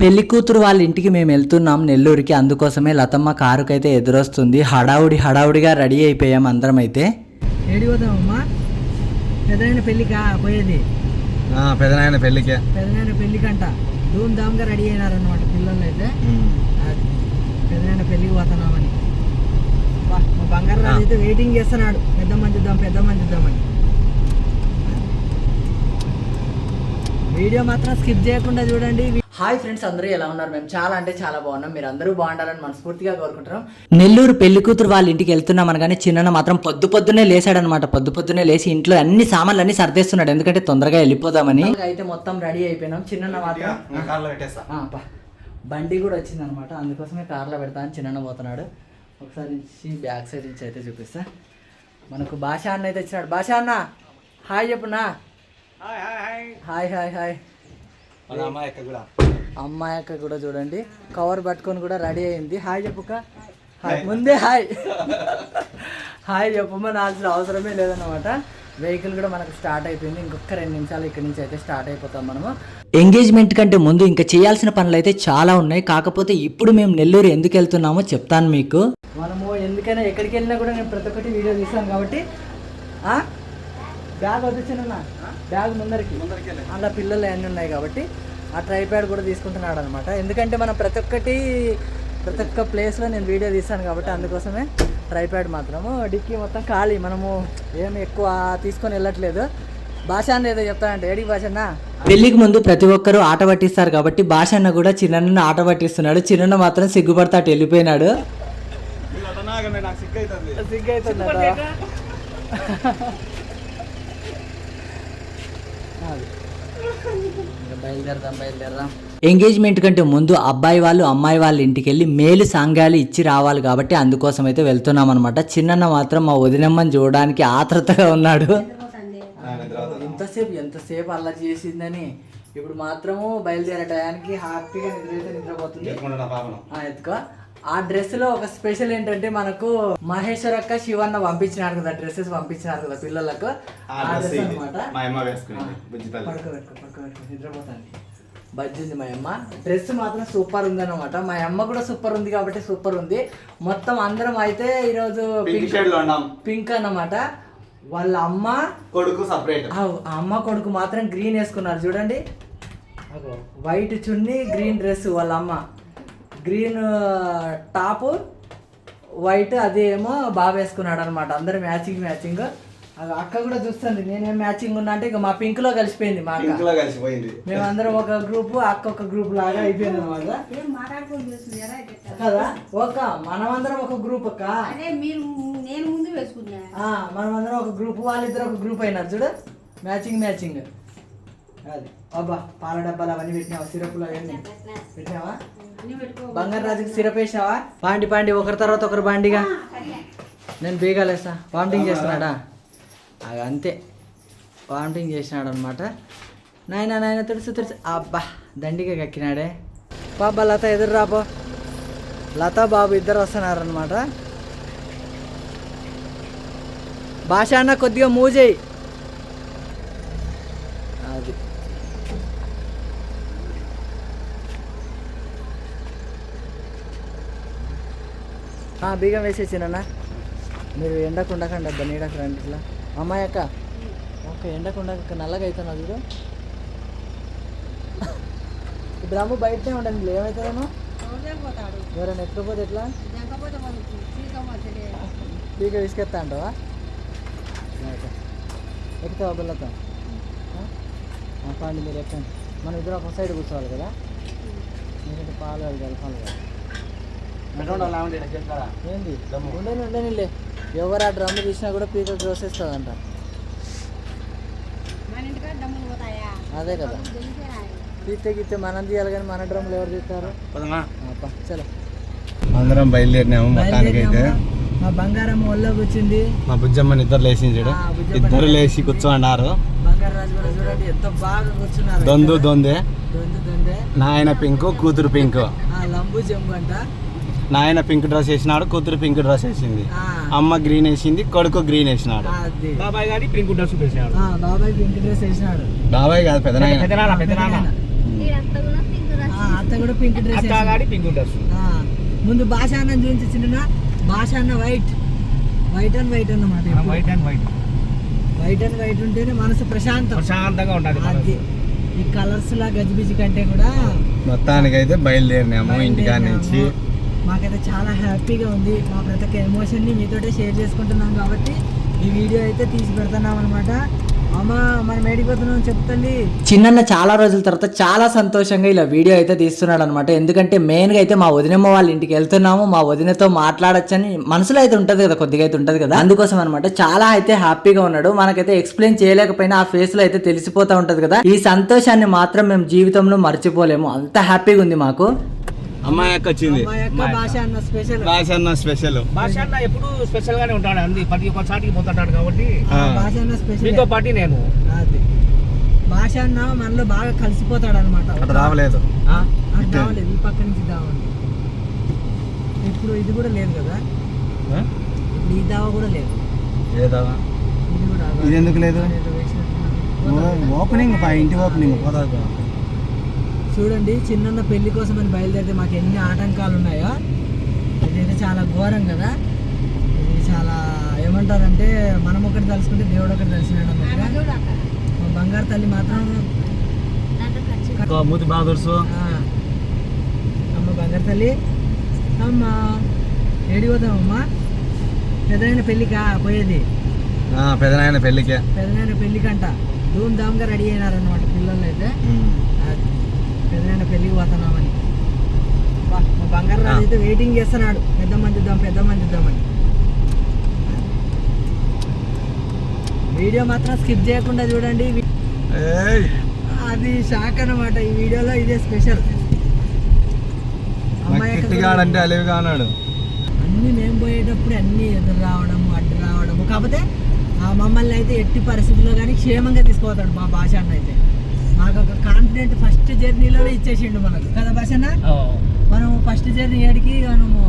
పెళ్ళి కూతురు వాళ్ళ ఇంటికి మేము వెళ్తున్నాం నెల్లూరుకి. అందుకోసమే లతమ్మ కారుకైతే ఎదురొస్తుంది. హడావుడి హడావుడిగా రెడీ అయిపోయాం అందరం అయితే ఏడిపోతామమ్మా పెళ్ళికా? పోయేది? పెదనాయన పెళ్ళికే. పెద్దనాయన పెళ్ళికంట. ధూమ్ ధామ్గా రెడీ అయినారనమాట పిల్లలు అయితే పెళ్ళికి పోతున్నామని. మా బంగారు రాజు అయితే వెయిటింగ్ చేస్తున్నాడు. పెద్ద మంది ఇద్దాం పెద్ద మంది ఇద్దామని వీడియో మాత్రం స్కిప్ చేయకుండా చూడండి. హాయ్ ఫ్రెండ్స్ అందరూ ఎలా ఉన్నారు? మేము చాలా అంటే చాలా బాగున్నాం. మీరు అందరూ బాగుండాలని మనస్ఫూర్తిగా కోరుకుంటున్నాం. నెల్లూరు పెళ్ళి కూతురు వాళ్ళ ఇంటికి వెళ్తున్నాం అనగానే చిన్న మాత్రం పొద్దు పొద్దునే లేసాడనమాట పొద్దు పొద్దునే లేచి ఇంట్లో అన్ని సామాన్లు అన్ని సర్దేస్తున్నాడు. ఎందుకంటే తొందరగా వెళ్ళిపోదామని. అయితే మొత్తం రెడీ అయిపోయినాం. చిన్న మాత్రం. బండి కూడా వచ్చింది అనమాట అందుకోసమే కార్లో పెడతా అని చిన్న పోతున్నాడు. ఒకసారి నుంచి బ్యాక్ సైడ్ నుంచి అయితే చూపిస్తా. మనకు భాష అన్న అయితే వచ్చినాడు. భాష అన్న హాయ్ చెప్పునా హాయ్ హాయ్ హాయ్. అమ్మాయి అక్క కూడా. అమ్మాయి అక్క కూడా చూడండి. కవర్ పట్టుకొని కూడా రెడీ అయింది. హాయ్ చెప్పుక హాయ్. ముందే హాయ్. హాయ్ చెప్పమని అసలు అవసరమే లేదన్నమాట. వెహికల్ కూడా మనకు స్టార్ట్ అయిపోయింది. ఇంకొక రెండు నిమిషాలు ఇక్కడ నుంచి అయితే స్టార్ట్ అయిపోతాం మనము. ఎంగేజ్మెంట్ కంటే ముందు ఇంకా చేయాల్సిన పనులు అయితే చాలా ఉన్నాయి. కాకపోతే ఇప్పుడు మేము నెల్లూరు ఎందుకు వెళ్తున్నామో చెప్తాను మీకు. మనము ఎందుకైనా ఎక్కడికి వెళ్ళినా కూడా నేను ప్రతి ఒక్కటి వీడియో తీస్తాను కాబట్టి. ఆ? బ్యాగ్ వదిలిచిన బ్యాగ్ ముందరికి. అలా పిల్లలు అన్నీ ఉన్నాయి కాబట్టి. ఆ ట్రైప్యాడ్ కూడా తీసుకుంటున్నాడు అనమాట ఎందుకంటే మనం ప్రతి ఒక్కటి ప్రతి ఒక్క ప్లేస్లో నేను వీడియో తీస్తాను కాబట్టి అందుకోసమే ట్రైప్యాడ్ మాత్రము. డిక్కీ మొత్తం ఖాళీ. మనము ఏం ఎక్కువ తీసుకొని వెళ్ళట్లేదు. భాష అన్న ఏదో చెప్తానంటే ఏడికి భాష అన్న పెళ్ళికి ముందు ప్రతి ఒక్కరూ ఆట పట్టిస్తారు కాబట్టి భాష అన్న కూడా చిన్న ఆట పట్టిస్తున్నాడు. చిన్న మాత్రం సిగ్గుపడతా అటు వెళ్ళిపోయినాడు. నాకు సిగ్గు అవుతుంది సిగ్గు అవుతుంది బయలుదేరదాం బయలుదేరదాం. ఎంగేజ్మెంట్ కంటే ముందు అబ్బాయి వాళ్ళు అమ్మాయి వాళ్ళ ఇంటికి వెళ్ళి మేలు సాంగాలు ఇచ్చి రావాలి కాబట్టి అందుకోసం అయితే వెళ్తున్నాం అనమాట చిన్నన్న మాత్రం మా వదినమ్మని చూడడానికి ఆత్రతగా ఉన్నాడు. ఎంతసేపు ఎంతసేపు అలా చేసిందని. ఇప్పుడు మాత్రము బయలుదేరే టయానికి హ్యాపీగా నిద్రైతే నిద్రపోతుంది. ఆ, ఎత్తుకో. ఆ డ్రెస్లో ఒక స్పెషల్ ఏంటంటే మనకు మహేశ్వర్ అక్క శివన్న పంపించినారు కదా డ్రెస్సెస్ పంపించినారు కదా పిల్లలకు. ఆ డ్రెస్ అనమాట నిద్రపోతాను బజ్జింది మా అమ్మ డ్రెస్ మాత్రం సూపర్ ఉంది అనమాట మా అమ్మ కూడా సూపర్ ఉంది కాబట్టి సూపర్ ఉంది. మొత్తం అందరం అయితే ఈరోజు పింక్ షేడ్లో ఉన్నాం. పింక్ అన్నమాట. వాళ్ళ అమ్మ కొడుకు సపరేట్ అమ్మ కొడుకు మాత్రం గ్రీన్ వేసుకున్నారు. చూడండి. అగో. వైట్ చున్నీ గ్రీన్ డ్రెస్ వాళ్ళ అమ్మ. గ్రీన్ టాప్ వైట్ అదేమో బాగా వేసుకున్నాడు అనమాట అందరు మ్యాచింగ్ మ్యాచింగ్. అక్క కూడా చూస్తుంది నేనేం మ్యాచింగ్ ఉన్నా అంటే ఇక మా పింక్లో కలిసిపోయింది మా పింక్లో కలిసిపోయింది. మేమందరం ఒక గ్రూప్ అక్క ఒక గ్రూప్ లాగా అయిపోయింది అనమాట కదా? ఒక మనమందరం ఒక గ్రూప్ అక్క అదే మీరు నేను ముందు వేసుకున్నా. ఆ, మనమందరం ఒక గ్రూప్ వాళ్ళిద్దరు ఒక గ్రూప్ అయినారు చూడు. మ్యాచింగ్ మ్యాచింగ్ అది. అబ్బా పాల డబ్బాలు అవన్నీ పెట్టినావా? సిరప్లు అవన్నీ? పెట్టినావా? బంగారు రాజుకి సిరప్ వేసినావా? పాండి పాండి ఒకరి తర్వాత ఒకరు బాండిగా నేను బీగాలేసా వామిటింగ్ చేస్తున్నాడా? అది అంతే. వామిటింగ్ చేసినాడు అనమాట నాయన నాయన తెలుసు తెలుసు అబ్బా దండిగా కక్కినాడే. బాబా లత ఎదురు రాబో లత బాబు ఇద్దరు వస్తున్నారనమాట భాష అన్న కొద్దిగా మూవ్ చేయి అది ఆ, బీగం వేసేసినన్నా? మీరు ఎండకు ఉండకండి అబ్బా నీడకు రండి ఇట్లా. అమ్మాయి అక్క. ఓకే ఎండకు ఉండక నల్లగా అవుతున్నా చూడు. ఈ డ్రమ్ము బయటనే ఉండండి ఏమవుతుందేమో ఎవరైనా ఎక్కకపోతే ఎట్లా? జంకపోతే బీగ విసుకెత్తా అంటావా? ఎక్కుతావా బిల్లత? పండి మీరు ఎక్కండి. మనం ఇద్దరు ఒక సైడ్ కూర్చోవాలి కదా? ఎందుకంటే పాలు అది కలపాలి కదా ఏంది? ఉండని ఉండనిలే. ఎవరు ఆ డ్రమ్ తీసినా కూడా పీక పోతాయా? అదే కదా. తీస్తే గీస్తే మనం తీయాలి కానీ మన డ్రమ్లు ఎవరు తీస్తారు? చలో. అందరం బయలుదేరినాము మొత్తానికి అయితే మా బంగారం ఒళ్ళో కూర్చుంది మా బుజ్జమ్మని ఇద్దరు బుజ్జమ్మ ఇద్దరు లేచి కూర్చోన్నారు బంగారు రాజు కూడా చూడండి ఎంత బాగా కూర్చున్నారు. దొందు దొందే. నాయన పింక్ కూతురు పింక్. ఆ లంబు జంబు అంట. నాయన పింక్ డ్రెస్ వేసినాడు కూతురు పింక్ డ్రెస్ వేసింది. ఆ, అమ్మ గ్రీన్ వేసింది కొడుకు గ్రీన్ వేసినాడు. అది. బాబాయ్ గారి పింక్ డ్రెస్ వేసినాడు. ఆ, బాబాయ్ పింక్ డ్రెస్ వేసినాడు. బాబాయ్ కాదు పెద్ద పెద్దనాన్న ఈడంతా కూడా పింక్ ఆ, అత్త కూడా పింక్ డ్రెస్ అత్తగాడి పింక్ డ్రెస్. ముందు భాష అన్న చూపించిన భాష అన్న వైట్. వైట్ అండ్ వైట్ అన్నమాట. White and white. White and white ఉంటేనే మనసు ప్రశాంతం. ప్రశాంతంగా ఉండాలి అది. ఈ కలర్స్ లా గజిబిజి కంటే కూడా మొత్తానికైతే బయలుదేరినాము. ఇంటికాడ. నుంచి. మాకైతే చాలా హ్యాపీగా ఉంది. మా ప్రతి ఒక్క ఎమోషన్ని మీతోటే షేర్ చేసుకుంటున్నాం కాబట్టి ఈ వీడియో అయితే తీసి పెడుతున్నాం అనమాట అమ్మ మనం ఏడిపోతున్నాం చెప్తండి చిన్నన్న చాలా రోజుల తర్వాత చాలా సంతోషంగా ఇలా వీడియో అయితే తీస్తున్నాడు అనమాట ఎందుకంటే మెయిన్గా అయితే మా వదినమ్మ వాళ్ళ ఇంటికి వెళ్తున్నాము. మా వదినతో మాట్లాడొచ్చని మనసులో అయితే ఉంటుంది కదా కొద్దిగా అయితే ఉంటుంది కదా. అందుకోసం అనమాట చాలా అయితే హ్యాపీగా ఉన్నాడు. మనకైతే ఎక్స్ప్లెయిన్ చేయలేకపోయినా ఆ ఫేస్లో అయితే తెలిసిపోతూ ఉంటుంది కదా. ఈ సంతోషాన్ని మాత్రం మేము జీవితంలో మర్చిపోలేము. అంత హ్యాపీగా ఉంది మాకు. అమ్మాయి అక్క వచ్చింది. మా యొక్క భాష అన్న స్పెషల్. భాష అన్న స్పెషల్. భాష అన్న ఎప్పుడు స్పెషల్ గానే ఉంటాడు. అంది ప్రతి ఒక్క చాటికి పోతుంటాడు కాబట్టి. ఆ. భాష అన్న స్పెషల్. మీతో పాటు నేను. భాష అన్న మనలో బాగా కలిసిపోతాడు అనమాట అటు రావలేదు. అటు రావలేదు. ఈ పక్క నుంచి దావండి ఇప్పుడు ఇది కూడా లేదు కదా? ఇప్పుడు ఈ దావ కూడా లేదు. ఏదా ఇది కూడా ఇది ఎందుకు లేదు. ఓపెనింగ్ ఇంటి ఓపెనింగ్ పోదా చూడండి చిన్న పెళ్ళి కోసం అని బయలుదేరితే మాకు ఎన్ని ఆటంకాలు ఉన్నాయో ఇదైతే చాలా ఘోరం కదా. ఇది చాలా ఏమంటారంటే మనం ఒకటి తలుసుకుంటే దేవుడు ఒకటి తెలిసినాడు బంగారు తల్లి మాత్రం మూతి బాగా అమ్మ బంగారు తల్లి. అమ్మ ఏడి పోతామమ్మా పెద్దనైన పెళ్ళికా? పోయేది? పెదనాయన పెళ్ళికే. పెద్దనైన పెళ్ళికంట. ధూమ్ ధామ్గా రెడీ అయినారన్నమాట పిల్లలు అయితే పెద్దనైన పెళ్ళికి పోతున్నామని. మా బంగారు రాజు అయితే వెయిటింగ్ చేస్తున్నాడు. పెద్ద మంది ఇద్దాం పెద్ద మంది ఇద్దామని. వీడియో మాత్రం స్కిప్ చేయకుండా చూడండి. అది షాక్ అన్నమాట. ఈ వీడియోలో ఇదే స్పెషల్ అమ్మాయి అన్ని మేము పోయేటప్పుడు అన్ని ఎదురు రావడము అడ్డు రావడము కాకపోతే ఆ మమ్మల్ని అయితే ఎట్టి పరిస్థితుల్లో కానీ క్షేమంగా తీసుకుపోతాడు మా భాష అయితే మాకు ఒక కాన్ఫిడెంట్ ఫస్ట్ జర్నీలోనే ఇచ్చేసిండు మనకు. కదా భాష అన్న మనం ఫస్ట్ జర్నీ ఏడికి మనము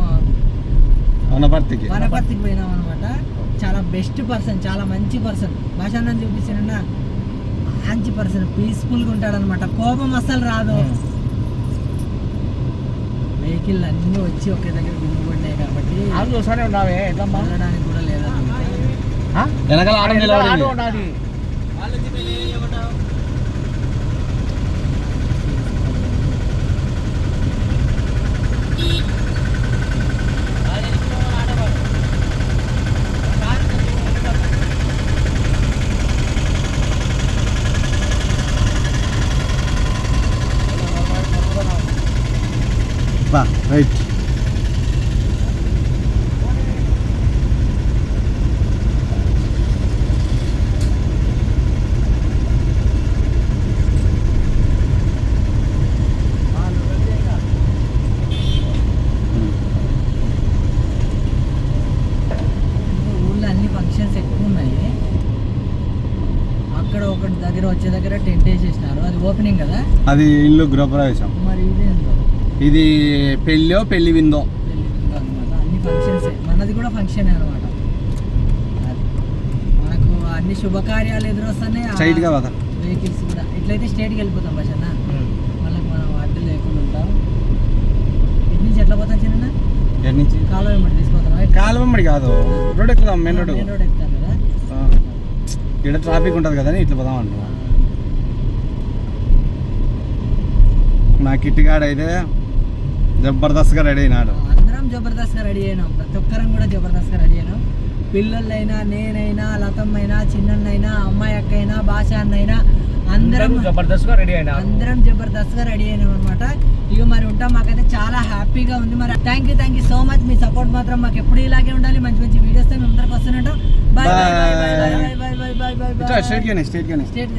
వనపర్తికి. వనపర్తికి పోయినాం అనమాట చాలా బెస్ట్ పర్సన్ చాలా మంచి పర్సన్ భాష అన్న చూపించిన మంచి పర్సన్ పీస్ఫుల్గా ఉంటాడనమాట కోపం అస్సలు రాదు. వెహికల్ అన్నీ వచ్చి ఒకే దగ్గర గుమ్మిపడినాయి కాబట్టి ఆడు చూస్తానే ఉన్నావే ఎట్లమ్మా? వెళ్ళడానికి కూడా ఆ? వెనకాల ఆడ ఆడు బా రైట్ అక్కడ ఒకటి దగ్గర వచ్చే దగ్గర టెంట్ వేసేసినారు. అది ఓపెనింగ్ కదా? అది ఇల్లు గృహప్రవేశం. ఇది పెళ్ళో పెళ్ళి విందో? అన్ని ఫంక్షన్స్ మనది కూడా ఫంక్షన్ అనమాట మనకు అన్ని శుభకార్యాలు ఎదురొస్తానే స్ట్రైట్గా పద వెహికల్స్ కూడా. ఇట్లయితే స్టేట్కి వెళ్ళిపోతాం అన్న మళ్ళీ మనం అడ్డు లేకుండా ఉంటాం. ఇటు నుంచి ఎట్లా పోతాం చిన్న? ఎక్కడి నుంచి? కాలువ వెంబడి తీసుకుపోతాం కాలువమ్మడి కాదు. రోడ్ ఎక్కుదాం మెయిన్ రోడ్. మెయిన్ రోడ్ ఎక్కుతాం కదా? ఇక్కడ ట్రాఫిక్ ఉంటుంది కదా ఇట్లా పోదాం అంటున్నా. నా కిట్టిగాడు అయితే జబర్దస్త్గా రెడీ అయినాడు. అందరం జబర్దస్త్గా రెడీ అయినాం. ప్రతి ఒక్కరం కూడా జబర్దస్త్గా రెడీ అయినాం. పిల్లలైనా నేనైనా లతమ్మైనా చిన్నన్నైనా అమ్మాయి అక్కైనా భాష అన్నైనా అందరం జబర్దస్త్గా రెడీ అయినా అందరం జబర్దస్త్గా రెడీ అయినాం అనమాట ఇక మరి ఉంటాం. మాకైతే చాలా హ్యాపీగా ఉంది. మరి thank you thank you so much me support మాత్రం మాకు ఎప్పుడు ఇలాగే ఉండాలి. మంచి మంచి వీడియోస్ మేము అందరికి వస్తున్నాం bye bye bye bye bye bye bye bye state గానే స్టేట్ గానే స్ట్రైట్